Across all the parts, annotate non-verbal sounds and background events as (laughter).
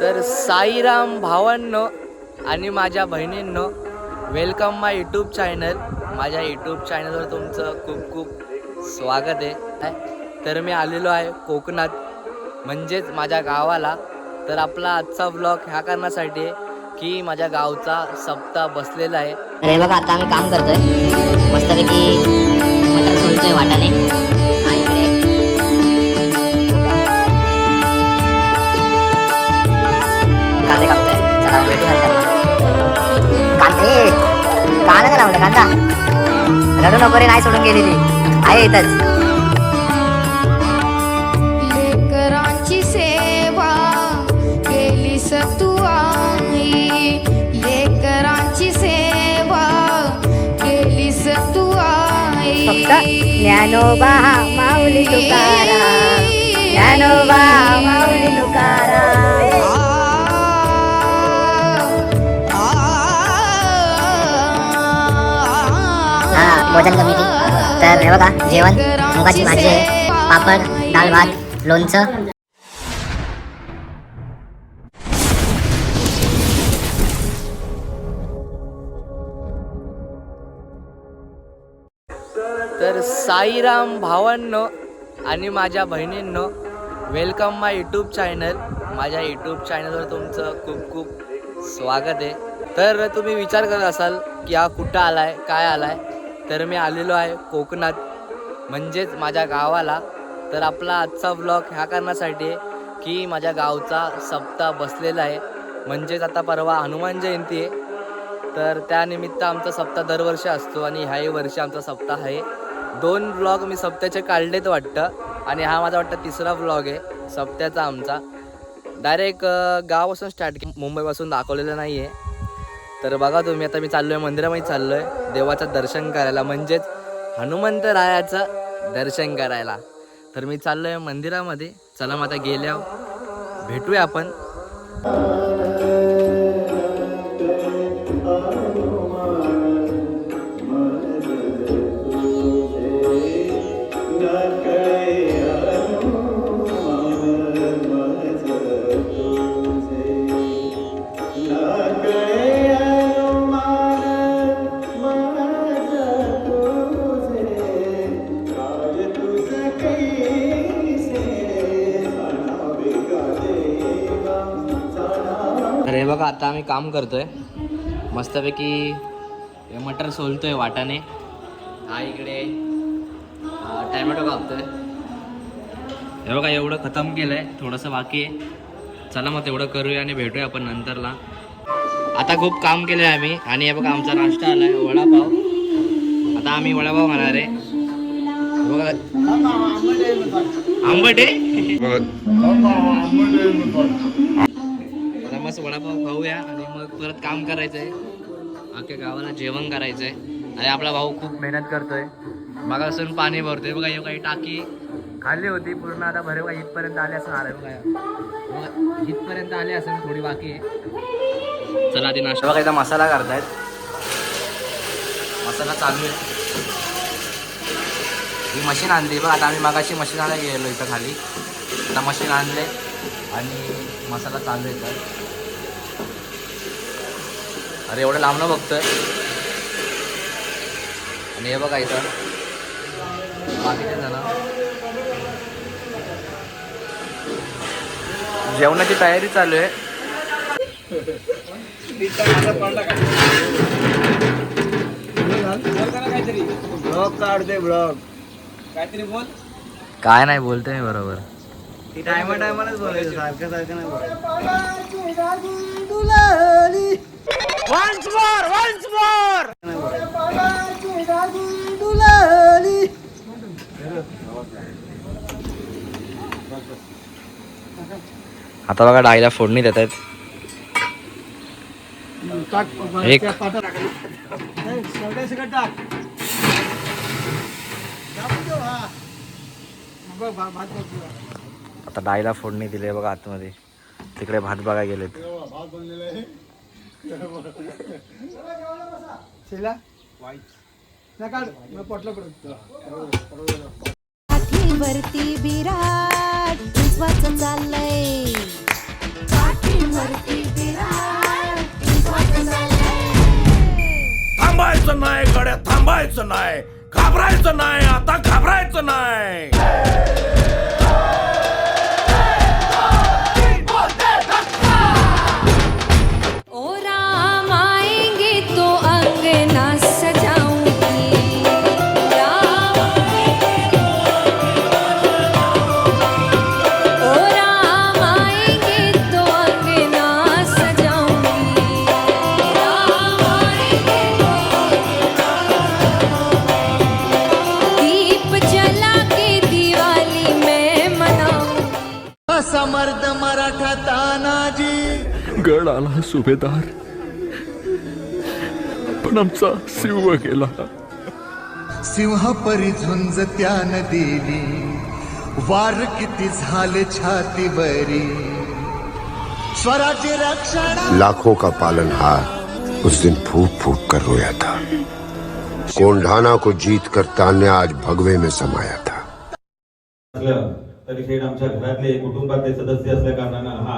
तर साईराम भावांनो आणि माझ्या बहिणींनो वेलकम माय यूट्यूब चॅनल माझ्या यूट्यूब चॅनलवर तुमचं खूप खूप स्वागत आहे. तर मी आलेलो आहे कोकणात म्हणजेच माझ्या गावाला. तर आपला आजचा ब्लॉग ह्या कारणासाठी की माझ्या गावचा सप्ताह बसलेला आहे. अरे बघा आता आम्ही काम करतोय. मस्तपैकी मटर नंतर कांदे कांदा का लावलं कांदा रडू नको रे नाही सोडून गेलेली. आहे इथंच. लेकरांची सेवा तू लेकरांची सेवा केलीस तू आई. फक्त ज्ञानोबा माऊली तुकाराम. ज्ञानोबा माऊली तुकाराम. भोजन कमिटी तर हे बघा जेवण मुगाची भाजी आहे. पापड डाळ भात लोणचं. तर साईराम भावांनो आणि माझ्या बहिणींनो वेलकम माय यूट्यूब चॅनल माझ्या यूट्यूब चॅनलवर तुमचं खूप खूप स्वागत आहे. तर तुम्ही विचार करत असाल की हा कुठं आला आहे काय आला आहे तर मी आलेलो आहे कोकणात. म्हणजेच माझ्या गावाला. तर आपला आजचा ब्लॉग ह्या कारणासाठी आहे की माझ्या गावचा सप्ताह बसलेला आहे. म्हणजेच आता परवा हनुमान जयंती आहे. तर त्यानिमित्त आमचा सप्ताह दरवर्षी असतो आणि ह्याही वर्षी आमचा सप्ताह आहे. दोन ब्लॉग मी सप्त्याचे काढलेत वाटतं. आणि हा माझा वाटतं तिसरा ब्लॉग आहे सप्त्याचा आमचा. डायरेक्ट गावापासून स्टार्ट मुंबईपासून दाखवलेलं नाही आहे तर बघा तुम्ही आता मी चाललो आहे मंदिरामध्ये चाललो आहे देवाचं दर्शन करायला म्हणजेच हनुमंतरायाचं दर्शन करायला. तर मी चाललो आहे मंदिरामध्ये. चला मग आता गेल्या भेटूया आपण. आता आम्ही काम करतोय. मस्तपैकी हे मटर सोलतोय वाटाने हा इकडे टॅमॅटो कापतोय. हे बघा एवढं खतम केलंय. थोडंसं बाकी आहे. चला मग तेवढं करूया आणि भेटूया आपण नंतरला. आता खूप काम केलंय आम्ही. आणि हे बघा आमचा नाश्ता आलाय. वडापाव. आता आम्ही वडापाव खाणार आहे. बघा. आंबट आहे. वडापाव खाऊया आणि मग परत काम करायचंय. अख्ख्या गावाला जेवण करायचंय. आणि आपला भाऊ खूप मेहनत करतोय. मगापासून पाणी भरतोय. बघा हे काही टाकी खाल्ली होती. पूर्ण आता भरे बघा इथपर्यंत आले असं आलं बघा. बघा इथपर्यंत आले असेल थोडी बाकी आहे. चला आधी नाश्ता. बघा इथं मसाला करतायत. मसाला चालू आहे. ही मशीन आणली. बघ आता आम्ही मगाशी मशीन आणायला गेलो इथं खाली. आता मशीन आणले आणि मसाला चालू आहे तर अरे एवढं लांबनं बघतोय. आणि हे बघा इथं. बाकीचे जण. जेवणाची तयारी चालू आहे. ब्लॉग काढते ब्लॉग काहीतरी बोल. काय नाही बोलते मी बरोबर. ती टायमा टायमालाच बोलायचं सारखं सारखं नाही बोलायचं. आता बघा डाळीला फोडणी देत आहेत. एक. आता डाळीला फोडणी दिली बघा आतमध्ये. तिकडे भात बघा गेलेत. पाठीवरती विराट विश्वास चाललंय. विश्वास चाललंय. थांबायचं नाही गड्या थांबायचं नाही. घाबरायचं नाही आता घाबरायचं नाही. समर्थ मराठा तानाजी. गड आला सुभेदार. पण आमचा शिव गेला. सिंहपरी झुंज त्यान दिली. वार किती झाले छातीवरी. स्वराज्य रक्षणा लाखों का पालनहार उस दिन फूट फूट कर रोया था। कोंढाना को जीत कर तान्या आज भगवे में समाया था। तरी थेट आमच्या घरातले कुटुंबातले सदस्य असल्या कारणानं हा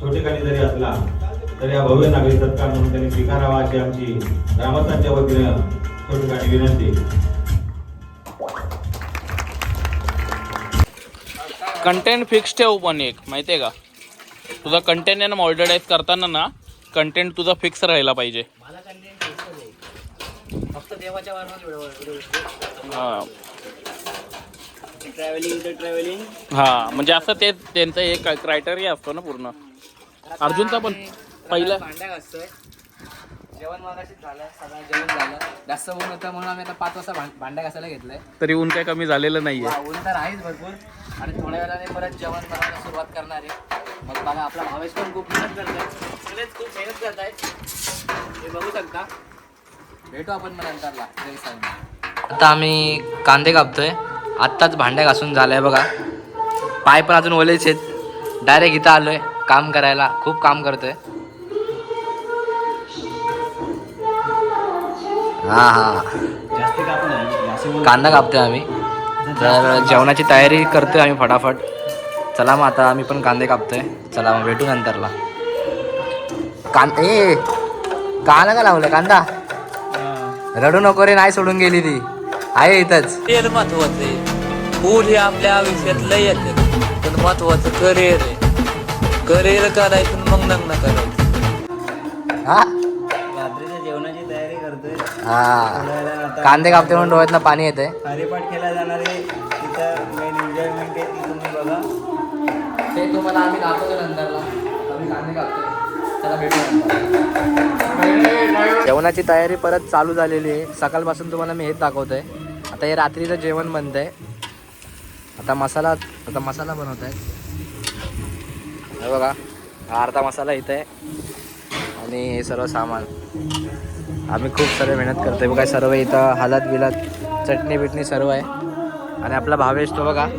छोटेखानी जरी असला तरी हा भव्य नागरिक सत्कार म्हणून त्यांनी स्वीकारावा अशी आमची ग्रामस्थांच्या वतीनं छोटेखानी विनंती. कंटेंट फिक्स ठेव पण एक माहिती आहे का? तुझा कंटेंट आहे ना मॉडर्डाईज करताना ना कंटेंट तुझा फिक्स राहायला पाहिजे. फक्त देवाच्या वरनं हां. ट्रॅव्हलिंग ट्रॅव्हलिंग हां म्हणजे असं ते त्यांचं एक क्रायटेरिया असतो ना पूर्ण. अर्जुनचा पण पहिला भांड्या जेवण मागाशीच झालं सगळं जेवण झालं. जास्त ऊन होतं म्हणून आम्ही आता पाच वाजता भां- भांड्या घासायला घेतलंय. तरी ऊन काही कमी झालेलं नाहीये. वा, ऊन तर आहेच भरपूर. आणि थोड्या वेळाने परत जेवण बनवायला सुरुवात करणार आहे. मग बघा आपला भावेश पण खूप मेहनत करताय. सगळेच खूप मेहनत हे बघू शकता. भेटू आपण मग नंतरला. जय आता आम्ही कांदे कापतोय. आत्ताच भांड्या घासून झालंय बघा. पाय पण अजून ओलेच आहेत. डायरेक्ट इथं आलोय काम करायला. खूप काम करतोय. हा हा असे कांदा कापतोय आम्ही. तर जेवणाची तयारी करतोय आम्ही फटाफट. चला मग आता आम्ही पण कांदे कापतोय. चला मग भेटू नंतरला. कांदे ए कांदा का लावलं कांदा? रडू नको रे नाही सोडून गेली ती. आहे इथंच. करिअर महत्वाचं आहे. फूल हे आपल्या आयुष्यात लय येते. पण महत्वाचं करिअर आहे. करिअर करायचं मग लग्न करायचं. हा? रात्रीच्या जेवणाची तयारी करतोय. हा. कांदे कापते म्हणून डोळ्यातनं पाणी येते हरिपाठ केला जाणार आहे. तिथं मेन एन्जॉयमेंट आहे ती तुम्ही बघा. ते तुम्हाला आम्ही दाखवतो नंतरला. आम्ही कांदे कापतोय. चला भेटू जेवणाची तयारी परत चालू झालेली आहे. सकाळपासून तुम्हाला मी हेच दाखवतोय. आता हे रात्रीचं जेवण बनतंय. आता मसाला आता मसाला बनवत आहे हे बघा हा अर्धा मसाला इथं आहे. आणि हे सर्व सामान. आम्ही खूप सारे मेहनत करतोय. बघा सर्व इथं हलत बिलत चटणी बिटणी सर्व आहे. आणि आपला भावेश तो बघा. आता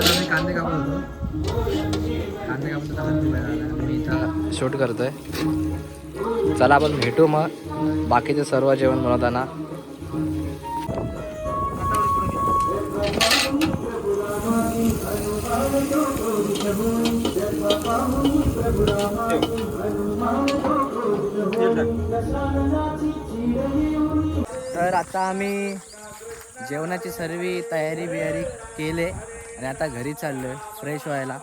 तुम्ही कांदे कापत होतो कांदे कापत होता मी इथं शूट करतोय. चला आपण भेटू मग. बाकीचे सर्व जेवण बनवताना. तर आता आम्ही जेवणाची सर्व तयारी बियारी केले आणि आता घरी चाललो आहे फ्रेश व्हायला.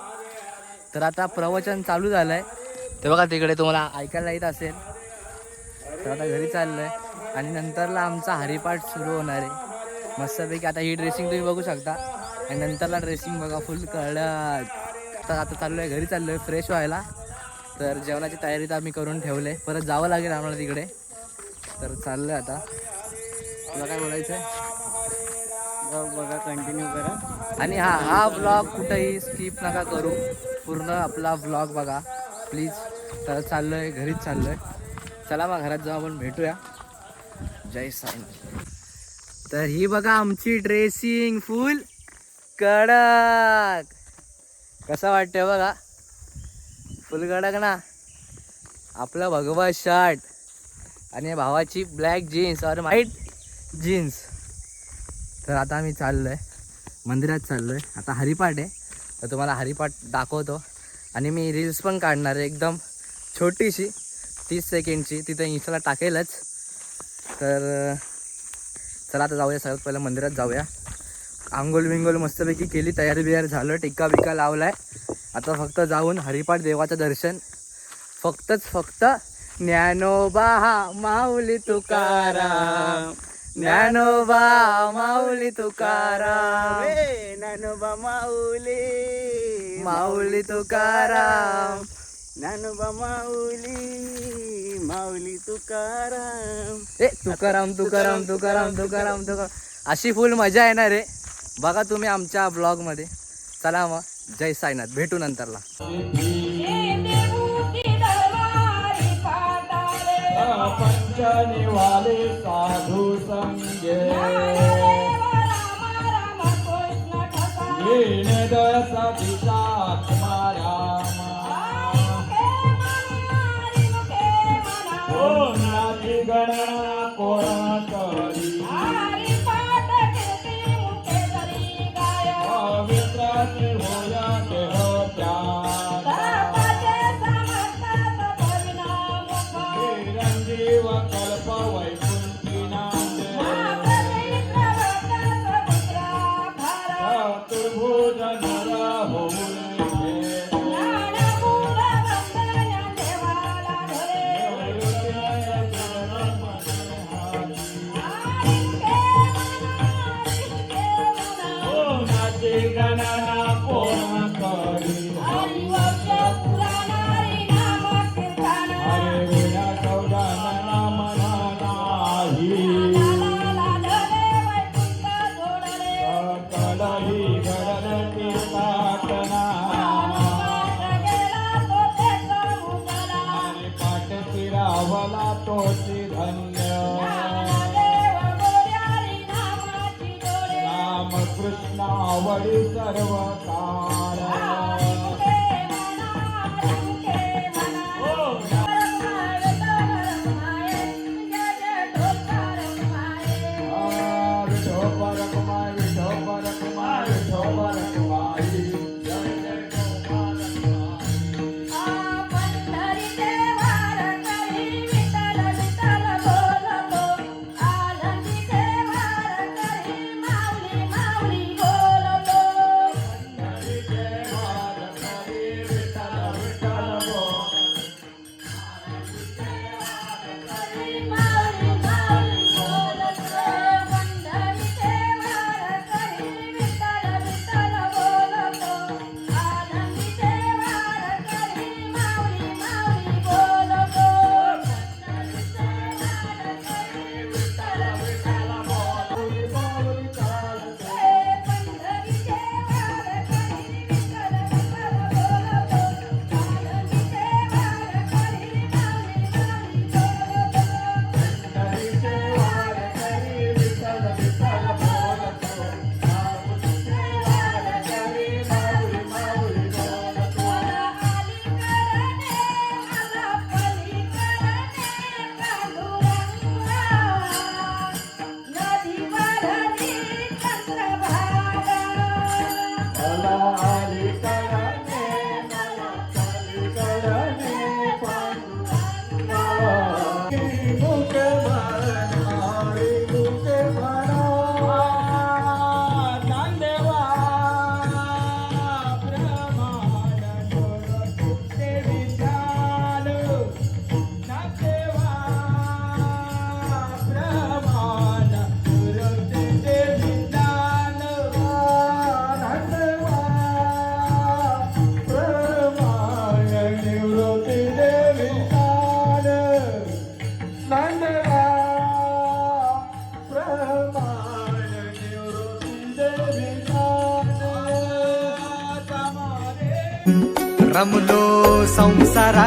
तर आता प्रवचन चालू झालं आहे ते बघा तिकडे तुम्हाला ऐकायला येत असेल. तर आता घरी चाललो आहे आणि नंतरला आमचा हरिपाठ सुरू होणार आहे. मस्तपैकी आता ही ड्रेसिंग तुम्ही बघू शकता. आणि नंतरला ड्रेसिंग बघा फुल कडक आता आता चाललो आहे घरी चाललो आहे फ्रेश व्हायला. तर जेवणाची तयारी तर आम्ही करून ठेवले. परत जावं लागेल आम्हाला तिकडे. तर चाललं आहे आता. तुला काय बोलायचं आहे बघा कंटिन्यू करा. आणि हा हा ब्लॉग कुठेही स्किप नका करू. पूर्ण आपला ब्लॉग बघा प्लीज तर चाललो आहे घरीच चाललो आहे चला मग घरात जाऊ आपण भेटूया. जय साई. तर ही बघा आमची ड्रेसिंग फुल कडक. कसं वाटतंय बघा? फुल कडक ना? आपला भगवा शर्ट आणि भावाची ब्लॅक जीन्स और व्हाईट जीन्स तर आता आम्ही चाललो आहे मंदिरात चाललो आहे आता हरिपाठ आहे. तर तुम्हाला हरिपाठ दाखवतो. आणि मी रील्स पण काढणार आहे. एकदम छोटीशी तीस सेकंडची. तिथं इंस्टाला टाकेलच. तर चला आता जाऊया. सगळ्यात पहिलं मंदिरात जाऊया. आंघोळ बिंगोल मस्तपैकी केली तयारी बियार झालं टिक्का बिक्का लावलाय. आता फक्त जाऊन हरिपाठ देवाचं दर्शन. फक्तच फक्त ज्ञानोबा माऊली तुकाराम. ज्ञानोबा माऊली तुकाराम. ज्ञानोबा माऊली. माऊली तुकाराम. ज्ञानोबा माऊली. माऊली तुकाराम. ए तुकाराम तुकाराम तुकाराम तुकाराम तुकाराम. अशी फुल मजा येणार आहे. बघा तुम्ही आमच्या ब्लॉगमध्ये चला मग जय साईनाथ. भेटू नंतरला. रमलो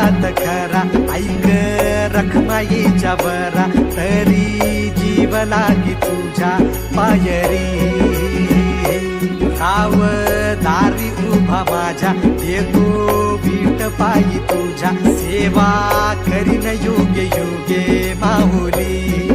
संसारात खरा ऐक रखमाईच्या बरा तरी जीव लागी तुझ्या पायरी. साव दारी उभा माझ्या देतो बीट पायी तुझ्या सेवा करीन योग्य योगे माहुली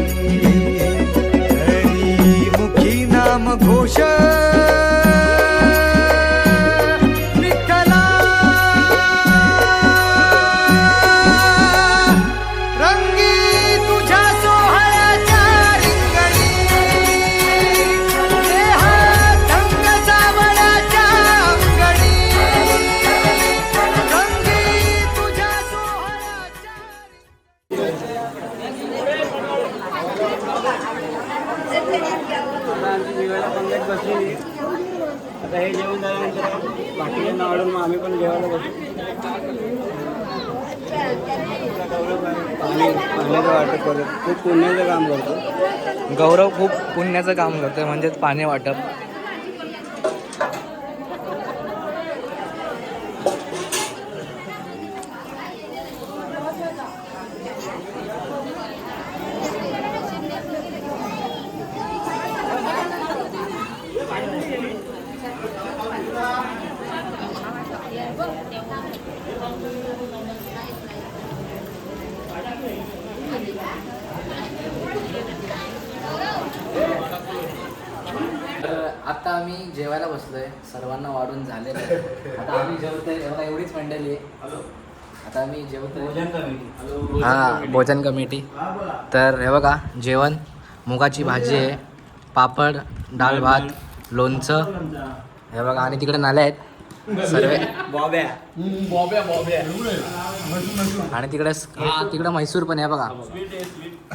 खूप पुण्याचं काम करतोय म्हणजेच पाणी वाटप तर आता आम्ही जेवायला बसलोय सर्वांना वाढून झालेलं आहे आता आम्ही जेवतोय एवढा एवढीच मंडळी आहे आता आम्ही जेवतोय हा भोजन कमिटी. तर हे बघा जेवण मुगाची भाजी आहे पापड डाळ भात लोणचं. हे बघा आणि तिकडे नाले आहेत. सर्व बॉब्या. आणि तिकडे हा तिकडे म्हैसूर पण आहे बघा.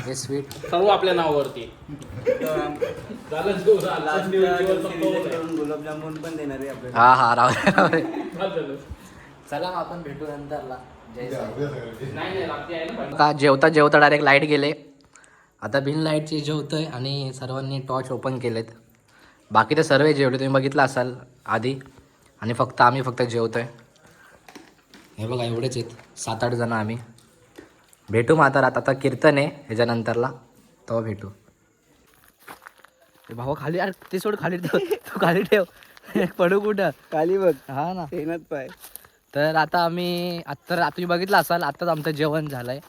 हे स्वीट सर्व आपल्या नावावरती. गुलाबजामुन पण देणार आहे आपल्याला. हा हा राव. चला मग आपण भेटू नंतरला. का जेवता जेवता डायरेक्ट लाइट गेले? आता बिन लाईटचे जेवतोय आणि सर्वांनी टॉर्च ओपन केलेत. बाकी तर सर्व जेवले तुम्ही बघितलं असाल आधी. आणि फक्त आम्ही फक्त जेवतोय. हे बघा एवढेच आहेत. सात आठ जण आम्ही. भेटू मग आता आता कीर्तन आहे ह्याच्यानंतरला. तेव्हा भेटू. भाऊ खाली यार ते सोड खाली ठेव. तू खाली ठेव. (laughs) पडू कुठं? खाली बघ. हा ना. पाय. तर आता आम्ही आत्ता रा- तुम्ही बघितलं असाल आत्ताच आमचं जेवण झालं आहे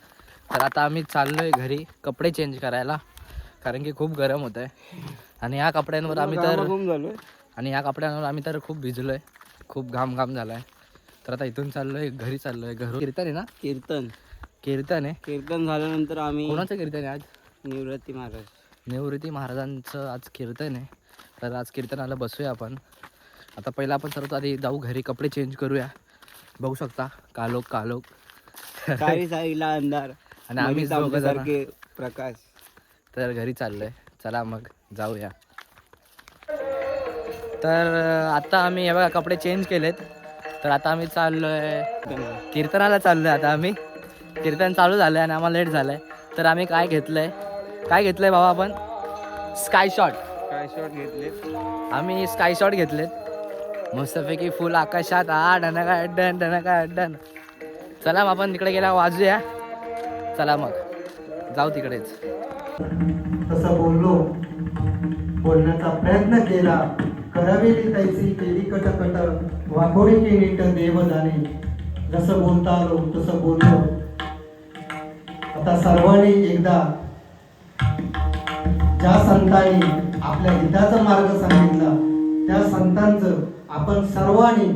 तर आता आम्ही चाललोय घरी कपडे चेंज करायला कारण की खूप गरम होत आहे आणि ह्या कपड्यांवर आम्ही तर आणि ह्या कपड्यांवर आम्ही तर खूप भिजलो आहे खूप घाम घाम झाला आहे तर आता इथून चाललोय घरी चाललोय. घरून कीर्तन आहे ना? कीर्तन. कीर्तन आहे. कीर्तन झाल्यानंतर आम्ही कोणाचं कीर्तन आहे आज? निवृत्ती महाराज. निवृत्ती महाराजांचं आज कीर्तन आहे. तर आज कीर्तनाला बसूया आपण. आता पहिला आपण सर्वात आधी जाऊ घरी कपडे चेंज करूया. बघू शकता कालोख कालोख. काही अंधार. आणि आम्ही दोघं जण- आमच्यासारखे प्रकाश. तर घरी चाललोय. चला मग जाऊया. तर अं, आता आम्ही हे बघा कपडे चेंज केलेत. तर आता आम्ही चाललोय. कीर्तनाला चाललोय आता आम्ही. कीर्तन चालू झालंय आणि आम्हाला लेट झालंय. तर आम्ही काय घेतलंय? काय घेतलंय भावा आपण? स्काय शॉट काय शॉट घेतले आम्ही स्काय शॉट घेतलेत. मस्तपैकी फुल आकाशात आ डनका अड्डन डनका अड्डन चला मग आपण तिकडे गेला वाजूया. चला मग. जाऊ तिकडेच. तसं बोललो. बोलण्याचा प्रयत्न केला. करावेली तैसी केली कटकट. वाकोडी की नीट देव जाणे. जसं बोलता आलो तसं बोललो. आता सर्वांनी एकदा ज्या संतांनी आपल्या हिताचा मार्ग सांगितला त्या संतांचं आपण सर्वांनी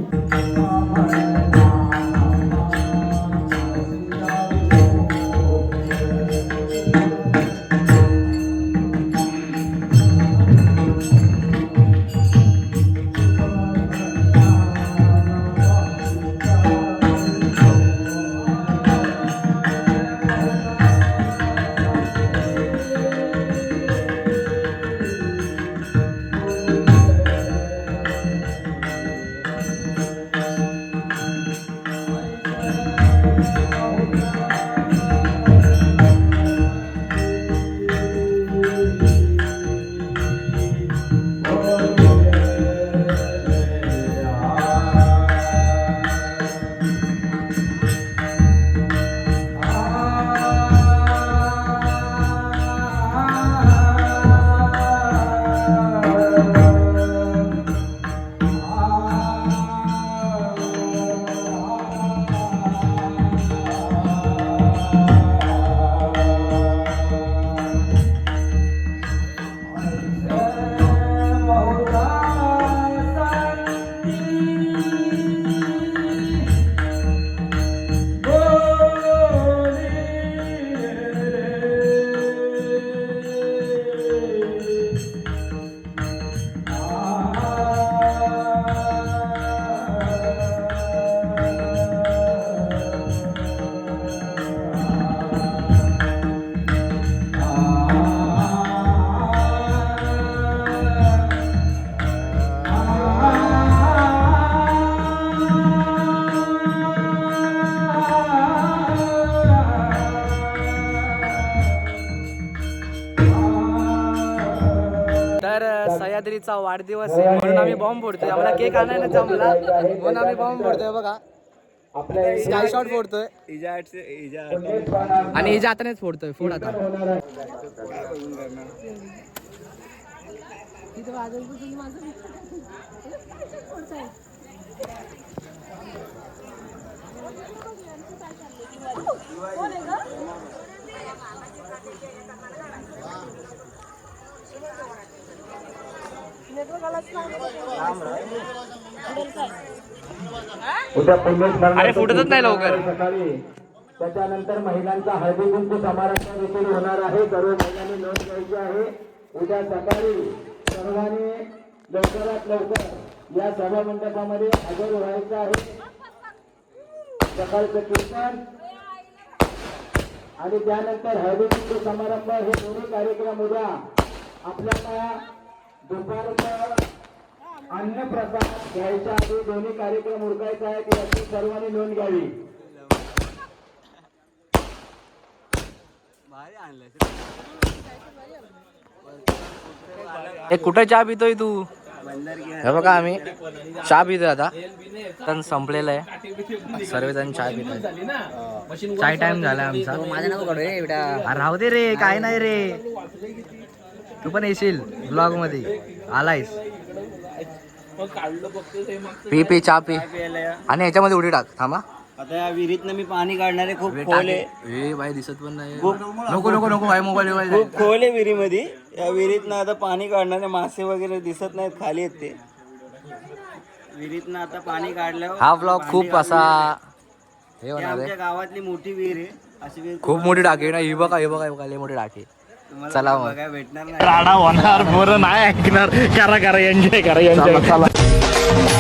भाऊकीचा वाढदिवस आहे म्हणून आम्ही बॉम्ब फोडतोय. आम्हाला केक आणायला जमला म्हणून आम्ही बॉम्ब फोडतोय बघा. स्काय शॉट फोडतोय. आणि हिच्या हातानेच फोडतोय. फोड आता. माझं. अरे फुटतच नाही लवकर. त्याच्यानंतर महिलांचा हळदी कुंकू समारंभ देखील होणार आहे. सर्व महिलांनी नोंद घ्यायची आहे. उद्या सकाळी सर्वांनी लवकरात लवकर या सभा मंडपामध्ये हजर व्हायचं आहे. सकाळचं कीर्तन आणि त्यानंतर हळदी कुंकू समारंभ हे दोन्ही कार्यक्रम उद्या आपल्याला दुपारचं अन्न प्रसाद घ्यायच्या आधी दोन्ही कार्यक्रम उरकायचे आहेत याची सर्वांनी नोंद घ्यावी? कुठे चहा पितोय तू? हे बघा आम्ही चहा पितोय आता. पण संपलेलं आहे. सर्वजण चहा पितोय चाय टाइम झाला आमचा. राहू दे रे काय नाही रे. तू पण येशील ब्लॉगमध्ये आलायस. पी पी चहा पी. आणि याच्यामध्ये उडी टाक. थांबा. आता या विहिरीतनं मी पाणी काढणारे खूप टाक. खोल आहे. ए बाई दिसत पण नाही. नको नको नको भाई मोबाईल मोबाईल खूप खोल आहे विहिरीमध्ये. या विहिरीतनं आता पाणी काढणारे मासे वगैरे दिसत नाहीत खाली आहेत ते. विहिरीतनं आता पाणी काढल्यावर हा ब्लॉग खूप असा हे आमच्या गावातली मोठी विहीर आहे. अशी विहीर खूप मोठी टाकी ना. ही बघा ही बघा ही बघा मोठी टाकी चला मग. बघायला भेटणार नाही चला, चला.